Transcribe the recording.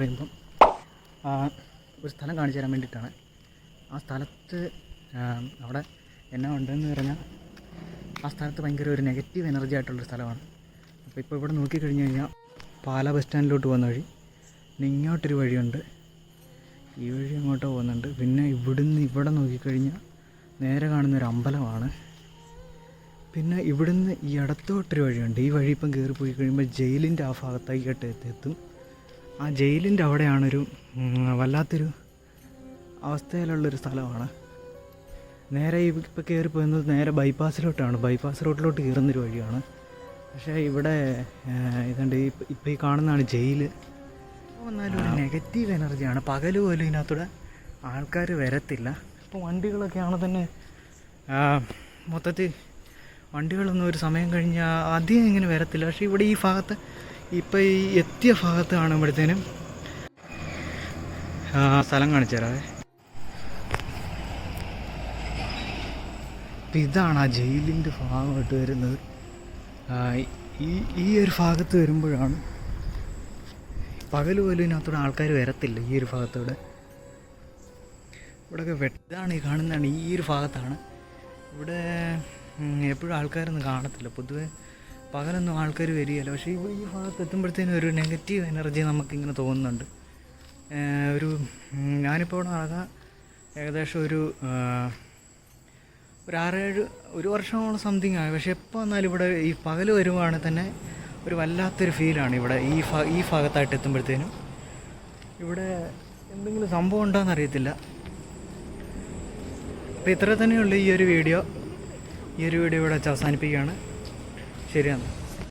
പറയുമ്പം ഒരു സ്ഥലം കാണിച്ചു തരാൻ വേണ്ടിയിട്ടാണ്. ആ സ്ഥലത്ത് അവിടെ എന്നാ ഉണ്ടെന്ന് പറഞ്ഞാൽ ആ സ്ഥലത്ത് ഭയങ്കര ഒരു നെഗറ്റീവ് എനർജി ആയിട്ടുള്ളൊരു സ്ഥലമാണ്. അപ്പോൾ ഇപ്പോൾ ഇവിടെ നോക്കിക്കഴിഞ്ഞ് കഴിഞ്ഞാൽ പാല ബസ് സ്റ്റാൻഡിലോട്ട് പോകുന്ന വഴി പിന്നെ ഇങ്ങോട്ടൊരു വഴിയുണ്ട്. ഈ വഴി അങ്ങോട്ട് പോകുന്നുണ്ട്. പിന്നെ ഇവിടുന്ന് ഇവിടെ നോക്കിക്കഴിഞ്ഞാൽ നേരെ കാണുന്ന ഒരു അമ്പലമാണ്. പിന്നെ ഇവിടുന്ന് ഈ ഇടത്തോട്ടൊരു വഴിയുണ്ട്. ഈ വഴി ഇപ്പം കയറി പോയി കഴിയുമ്പോൾ ജയിലിന്റെ ആ ഭാഗത്തായിട്ട് എത്തും. ആ ജയിലിന്റെ അവിടെയാണൊരു വല്ലാത്തൊരു അവസ്ഥയിലുള്ളൊരു സ്ഥലമാണ്. നേരെ ഇപ്പോൾ കയറി പോകുന്നത് നേരെ ബൈപ്പാസിലോട്ടാണ്. ബൈപ്പാസ് റോഡിലോട്ട് കയറുന്നൊരു വഴിയാണ്. പക്ഷേ ഇവിടെ ഇതുണ്ട് ഇപ്പോൾ ഈ കാണുന്നതാണ് ജയിൽ വന്നാലും ഒരു നെഗറ്റീവ് എനർജിയാണ്. പകൽ പോലും ഇതിനകത്തൂടെ ആൾക്കാർ വരത്തില്ല. ഇപ്പോൾ വണ്ടികളൊക്കെ ആണെങ്കിൽ തന്നെ മൊത്തത്തിൽ വണ്ടികളൊന്നും ഒരു സമയം കഴിഞ്ഞാൽ അധികം ഇങ്ങനെ വരത്തില്ല. പക്ഷേ ഇവിടെ ഈ ഭാഗത്ത് ഇപ്പോൾ ഈ എത്തിയ ഭാഗത്ത് കാണുമ്പോഴത്തേനും സ്ഥലം കാണിച്ചു തരാവേ. അപ്പം ഇതാണ് ആ ജയിലിന്റെ ഭാഗമായിട്ട് വരുന്നത്. ഈ ഈ ഒരു ഭാഗത്ത് വരുമ്പോഴാണ് പകൽ പോലും ഇതിനകത്തൂടെ ആൾക്കാർ വരത്തില്ല ഈ ഒരു ഭാഗത്തൂടെ. ഇവിടെയൊക്കെ വെട്ടാണ് ഈ കാണുന്നതാണ് ഈ ഒരു ഭാഗത്താണ്. ഇവിടെ എപ്പോഴും ആൾക്കാരൊന്നും കാണത്തില്ല. പൊതുവെ പകലൊന്നും ആൾക്കാർ വരികയില്ല. പക്ഷേ ഈ ഭാഗത്ത് എത്തുമ്പോഴത്തേനും ഒരു നെഗറ്റീവ് എനർജി നമുക്കിങ്ങനെ തോന്നുന്നുണ്ട്. ഒരു ഞാനിപ്പോൾ ഇവിടെ നടക്കാൻ ഏകദേശം ഒരു ഒരു ആറേഴ് ഒരു വർഷമോളം സംതിങ് ആയി. പക്ഷേ എപ്പോൾ വന്നാലും ഇവിടെ ഈ പകൽ വരുവാണെങ്കിൽ തന്നെ ഒരു വല്ലാത്തൊരു ഫീലാണ് ഇവിടെ ഈ ഭാ ഈ ഭാഗത്തായിട്ട് എത്തുമ്പോഴത്തേനും. ഇവിടെ എന്തെങ്കിലും സംഭവം ഉണ്ടോയെന്ന് അറിയത്തില്ല. അപ്പോൾ ഇത്ര തന്നെയുള്ളൂ ഈ ഒരു വീഡിയോ ഈ ഒരു വീഡിയോ ഇവിടെ അവസാനിപ്പിക്കുകയാണ്. ശരിയാണ്.